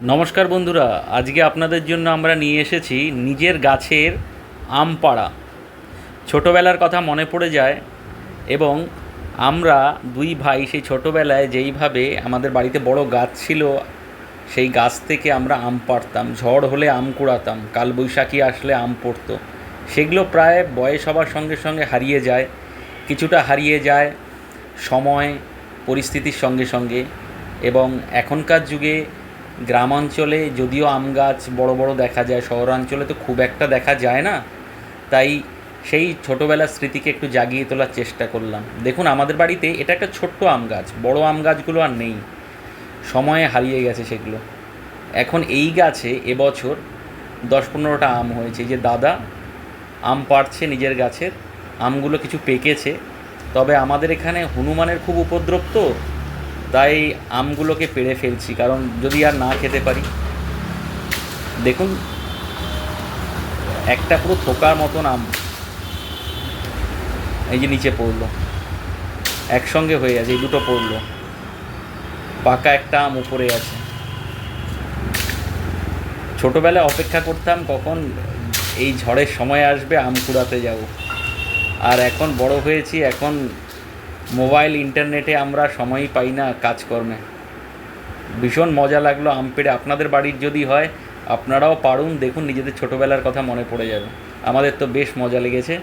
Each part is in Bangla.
নমস্কার বন্ধুরা, আজকে আপনাদের জন্য আমরা নিয়ে এসেছি নিজের গাছের আম পাড়া। ছোটোবেলার কথা মনে পড়ে যায় এবং আমরা দুই ভাই সেই ছোটোবেলায় যেইভাবে আমাদের বাড়িতে বড় গাছ ছিল, সেই গাছ থেকে আমরা আম পাড়তাম। ঝড় হলে আম কুড়াতাম, কালবৈশাখী আসলে আম পড়তো। সেগুলো প্রায় বয়স হবার সঙ্গে সঙ্গে হারিয়ে যায়, কিছুটা হারিয়ে যায় সময়, পরিস্থিতির সঙ্গে সঙ্গে এবং এখনকার যুগে গ্রামাঞ্চলে যদিও আম গাছ বড় বড় দেখা যায়, শহরাঞ্চলে তো খুব একটা দেখা যায় না। তাই সেই ছোটোবেলার স্মৃতিকে একটু জাগিয়ে তোলার চেষ্টা করলাম। দেখুন, আমাদের বাড়িতে এটা একটা ছোট্ট আম গাছ, বড় আম গাছগুলো আর নেই। সময়ে হারিয়ে গেছে সেগুলো। এখন এই গাছে এবছর দশ পনেরোটা আম হয়েছে। যে দাদা, আম পাড়ছে নিজের গাছের, আমগুলো কিছু পেকেছে। তবে আমাদের এখানে হনুমানের খুব উপদ্রব তো। তাই আমগুলোকে পেড়ে ফেলছি, কারণ যদি আর না খেতে পারি, দেখুন, একটা পুরো থোকার মতন আম এই যে নিচে পড়ল, একসঙ্গে হয়ে আছে এই দুটো পড়ল, পাকা একটা আম উপরে আছে। ছোটোবেলায় অপেক্ষা করতাম কখন এই ঝড়ের সময় আসবে, আম কুড়াতে যাব। আর এখন বড় হয়েছি, এখন মোবাইল, ইন্টারনেটে আমরা সময়ই পাই না কাজকর্মে। ভীষণ মজা লাগল আম পেড়ে আপনাদের বাড়ির যদি হয়, আপনারাও পারুন। দেখুন, নিজেদের ছোটোবেলার কথা মনে পড়ে যাবে। আমাদের তো বেশ মজা লেগেছে।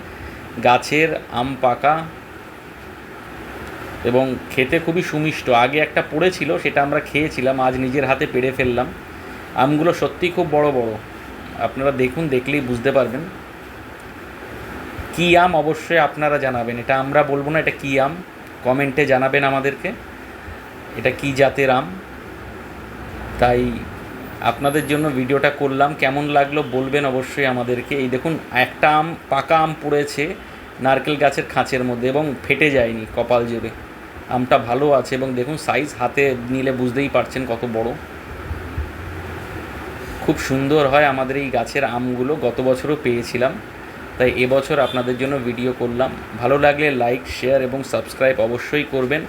গাছের আম পাকা এবং খেতে খুবই সুমিষ্ট। আগে একটা পড়েছিল সেটা আমরা খেয়েছিলাম। আজ নিজের হাতে পেড়ে ফেললাম। আমগুলো সত্যিই খুব বড় বড়। আপনারা দেখুন, দেখলেই বুঝতে পারবেন। কী আম অবশ্যই আপনারা জানাবেন। এটা আমরা বলব না, এটা কী আম? কমেন্টে জানাবেন আমাদেরকে। এটা কী জাতের আম? তাই আপনাদের জন্য ভিডিওটা করলাম। কেমন লাগল বলবেন অবশ্যই আমাদেরকে। এই দেখুন, একটা আম, পাকা আম পড়েছে নারকেল গাছের খাঁচের মধ্যে এবং ফেটে যায়নি কপাল জুড়ে আমটা ভালো আছে এবং দেখুন সাইজ হাতে নিলে বুঝতেই পারছেন কত বড়। খুব সুন্দর হয় আমাদের এই গাছের আমগুলো। গত বছরও পেয়েছিলাম। তাই এবছর আপনাদের জন্য ভিডিও করলাম। ভালো লাগলে লাইক শেয়ার এবং সাবস্ক্রাইব অবশ্যই করবেন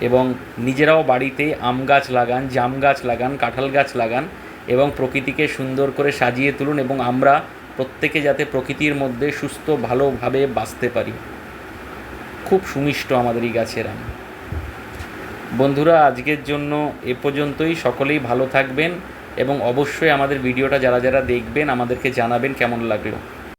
এবং নিজেরাও বাড়িতে আম গাছ লাগান, জাম গাছ লাগান, কাঁঠাল গাছ লাগান এবং প্রকৃতিকে সুন্দর করে সাজিয়ে তুলুন এবং আমরা প্রত্যেকে যাতে প্রকৃতির মধ্যে সুস্থ, ভালোভাবে বাঁচতে পারি। খুব সুমিষ্ট আমাদের এই গাছের আম। বন্ধুরা, আজকের জন্য এ পর্যন্তই। সকলেই ভালো থাকবেন এবং অবশ্যই আমাদের ভিডিওটা যারা যারা দেখবেন, আমাদেরকে জানাবেন কেমন লাগল।